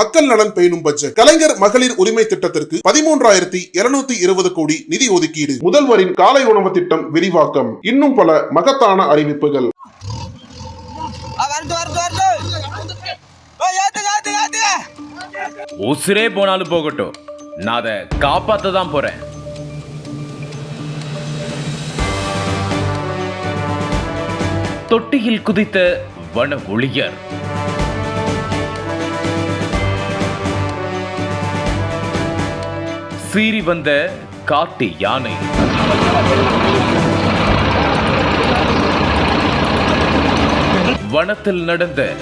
மக்கள் நலன் பேணும் பட்ஜெட். கலைஞர் மகளிர் உரிமை திட்டத்திற்கு பதிமூன்றாயிரத்தி இருநூத்தி இருபது கோடி நிதி ஒதுக்கீடு. முதல்வரின் காலை உணவு திட்டம் விரிவாக்கம். இன்னும் பல மகத்தான அறிவிப்புகள். உசுரே போனாலும் போகட்டும். நான் அதை காப்பாத்த தான் போறேன். தொட்டியில் குதித்த வன ஒளியர் சீறி வந்த காட்டு யானை. வனத்தில் நடந்த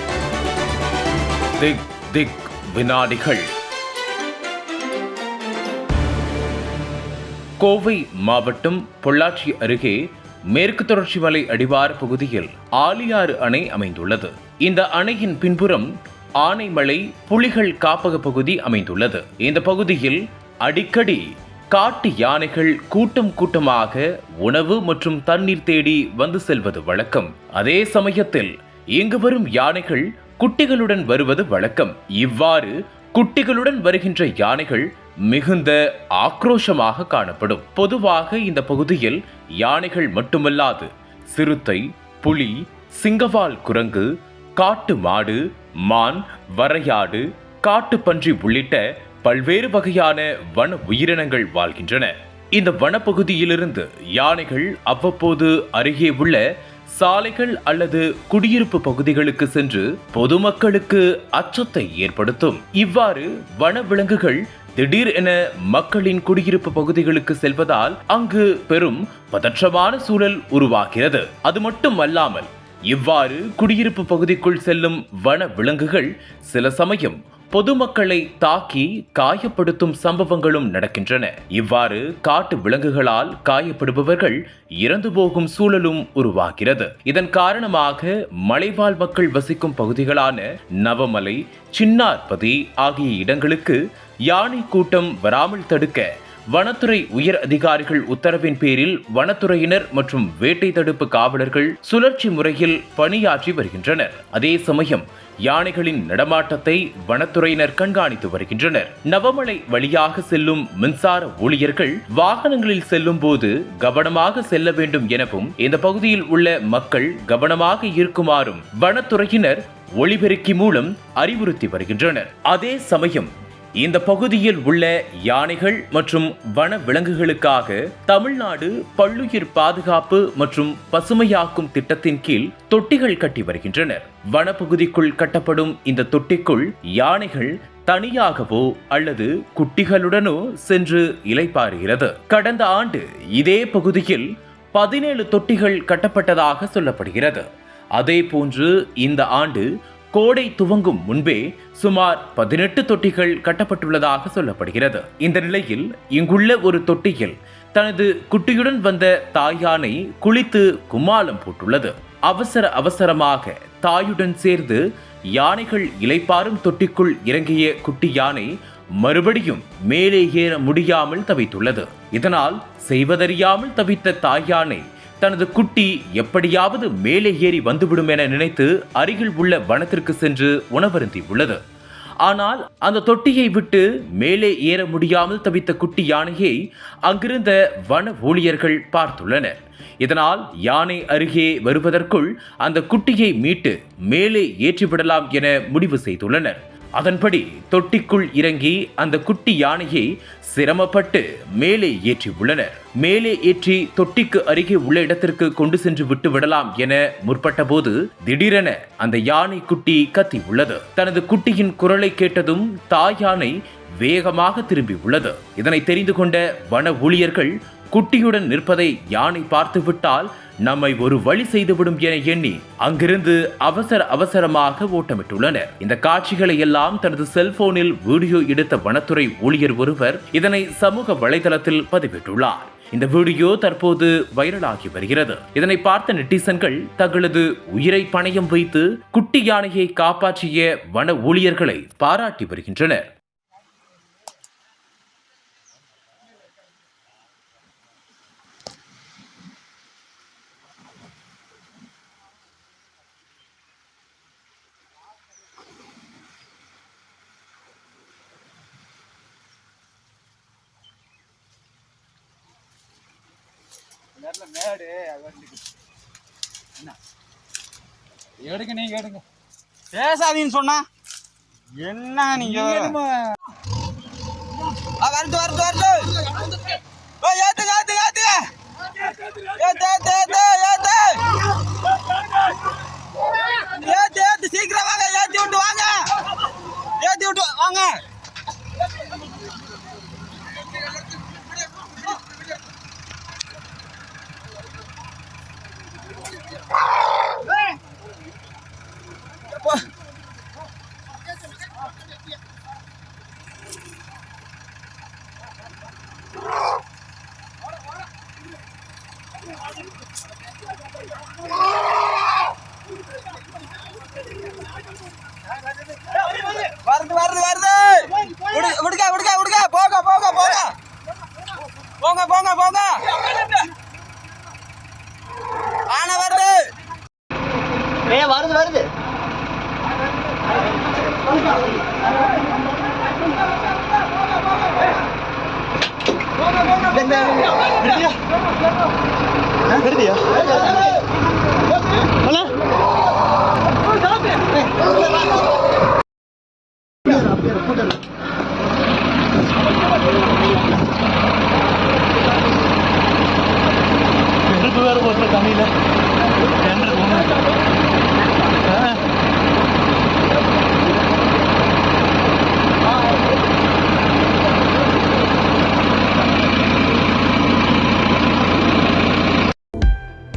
திக் திக் வினாடிகள். கோவை மாவட்டம் பொள்ளாச்சி அருகே மேற்கு தொடர்ச்சி மலை அடிவார் பகுதியில் ஆலியாறு அணை அமைந்துள்ளது. இந்த அணையின் பின்புறம் ஆனைமலை புலிகள் காப்பக பகுதி அமைந்துள்ளது. இந்த பகுதியில் அடிக்கடி காட்டு யானைகள் கூட்டம் கூட்டமாக உணவு மற்றும் தண்ணீர் தேடி வந்து செல்வது வழக்கம். அதே சமயத்தில் இங்கு வரும் யானைகள் குட்டிகளுடன் வருவது வழக்கம். இவ்வாறு குட்டிகளுடன் வருகின்ற யானைகள் மிகுந்த ஆக்ரோஷமாக காணப்படும். பொதுவாக இந்த பகுதியில் யானைகள் மட்டுமல்லாது சிறுத்தை புலி சிங்கவால் குரங்கு காட்டு மாடு மான் வரையாடு காட்டுப்பன்றி உள்ளிட்ட பல்வேறு வகையான வன உயிரினங்கள் வாழ்கின்றன. இந்த வனப்பகுதியிலிருந்து யானைகள் அவ்வப்போது அருகே உள்ள சாலைகள் அல்லது குடியிருப்பு பகுதிகளுக்கு சென்று பொதுமக்களுக்கு அச்சத்தை ஏற்படுத்தும். இவ்வாறு வனவிலங்குகள் திடீர் என மக்களின் குடியிருப்பு பகுதிகளுக்கு செல்வதால் அங்கு பெரும் பதற்றமான சூழல் உருவாகிறது. அது மட்டுமல்லாமல் இவ்வாறு குடியிருப்பு பகுதிக்குள் செல்லும் வன விலங்குகள் சில சமயம் பொதுமக்களை தாக்கி காயப்படுத்தும் சம்பவங்களும் நடக்கின்றன. இவ்வாறு காட்டு விலங்குகளால் காயப்படுபவர்கள் இறந்து போகும் சூழலும் உருவாகிறது. இதன் காரணமாக மலைவாழ் மக்கள் வசிக்கும் பகுதிகளான நவமலை சின்னார்பதி ஆகிய இடங்களுக்கு யானை கூட்டம் வராமல் தடுக்க வனத்துறை உயர் அதிகாரிகள் உத்தரவின் பேரில் வனத்துறையினர் மற்றும் வேட்டை தடுப்பு காவலர்கள் சுழற்சி முறையில் பணியாற்றி வருகின்றனர். அதே சமயம் யானைகளின் நடமாட்டத்தை வனத்துறையினர் கண்காணித்து வருகின்றனர். நவமலை வழியாக செல்லும் மின்சார ஊழியர்கள் வாகனங்களில் செல்லும் போது கவனமாக செல்ல வேண்டும் எனவும் இந்த பகுதியில் உள்ள மக்கள் கவனமாக இருக்குமாறும் வனத்துறையினர் ஒளிபெருக்கி மூலம் அறிவுறுத்தி வருகின்றனர். அதே சமயம் இந்த பகுதியில் உள்ள யானைகள் மற்றும் வன விலங்குகளுக்காக தமிழ்நாடு பல்லுயிர் பாதுகாப்பு மற்றும் பசுமையாக்கும் திட்டத்தின் கீழ் தொட்டிகள் கட்டி வருகின்றனர். வனப்பகுதிக்குள் கட்டப்படும் இந்த தொட்டிக்குள் யானைகள் தனியாகவோ அல்லது குட்டிகளுடனோ சென்று இலைப்பாறுகிறது கடந்த ஆண்டு இதே பகுதியில் பதினேழு தொட்டிகள் கட்டப்பட்டதாக சொல்லப்படுகிறது. அதே போன்று இந்த ஆண்டு கோடை துவங்கும் முன்பே சுமார் பதினெட்டு தொட்டிகள் கட்டப்பட்டுள்ளதாக சொல்லப்படுகிறது. இந்த நிலையில் இங்குள்ள ஒரு தொட்டியில் தனது குட்டியுடன் வந்த தாயானை குளித்து குமாலம் போட்டுள்ளது. அவசர அவசரமாக தாயுடன் சேர்ந்து யானைகள் இலைப்பாரும் தொட்டிக்குள் இறங்கிய குட்டி யானை மறுபடியும் மேலே ஏற முடியாமல் தவித்துள்ளது. இதனால் செய்வதறியாமல் தவித்த தாய் யானை தனது குட்டி எப்படியாவது மேலே ஏறி வந்துவிடும் என நினைத்து அருகில் உள்ள வனத்திற்கு சென்று உணவருந்தி உள்ளது ஆனால் அந்த தொட்டியை விட்டு மேலே ஏற முடியாமல் தவித்த குட்டி யானையை அங்கிருந்த வன ஊழியர்கள் பார்த்துள்ளனர். இதனால் யானை அருகே வருவதற்குள் அந்த குட்டியை மீட்டு மேலே ஏற்றிவிடலாம் என முடிவு செய்துள்ளனர். அதன்படி தொட்டிக்குள் இறங்கி அந்த குட்டி யானையை சிரமப்பட்டு மேலே ஏற்றி உள்ளனர். மேலே ஏற்றி தொட்டிக்கு அருகே உள்ள இடத்திற்கு கொண்டு சென்று விட்டு விடலாம் என முற்பட்ட போது திடீரென அந்த யானை குட்டி கத்தி உள்ளது. தனது குட்டியின் குரலை கேட்டதும் தாய் யானை வேகமாக திரும்பி உள்ளது. இதனை தெரிந்து கொண்ட வன ஊழியர்கள் குட்டியுடன் நிற்பதை யானை பார்த்துவிட்டால் நம்மை ஒரு வழி செய்துவிடும் என எண்ணி அங்கிருந்து அவசர அவசரமாக ஓட்டமிட்டுள்ளனர். இந்த காட்சிகளை எல்லாம் தனது செல்போனில் வீடியோ எடுத்த வனத்துறை ஊழியர் ஒருவர் இதனை சமூக வலைதளத்தில் பதிவிட்டுள்ளார். இந்த வீடியோ தற்போது வைரலாகி வருகிறது. இதனை பார்த்த நெட்டிசன்கள் தங்களது உயிரை பணயம் வைத்து குட்டி யானையை காப்பாற்றிய வன ஊழியர்களை பாராட்டி வருகின்றனர். எடுங்க நீங்க எடுங்க. பேசாதீன்னு சொன்னா? என்ன நீங்க வரட்டு வரட்டு ஓ ஏத்துங்க ஏத்துங்க ஏத்துங்க ஏத்து. ஏத்து ஏத்து ஏத்து ஏத்து. Oh! வருதியா வேறு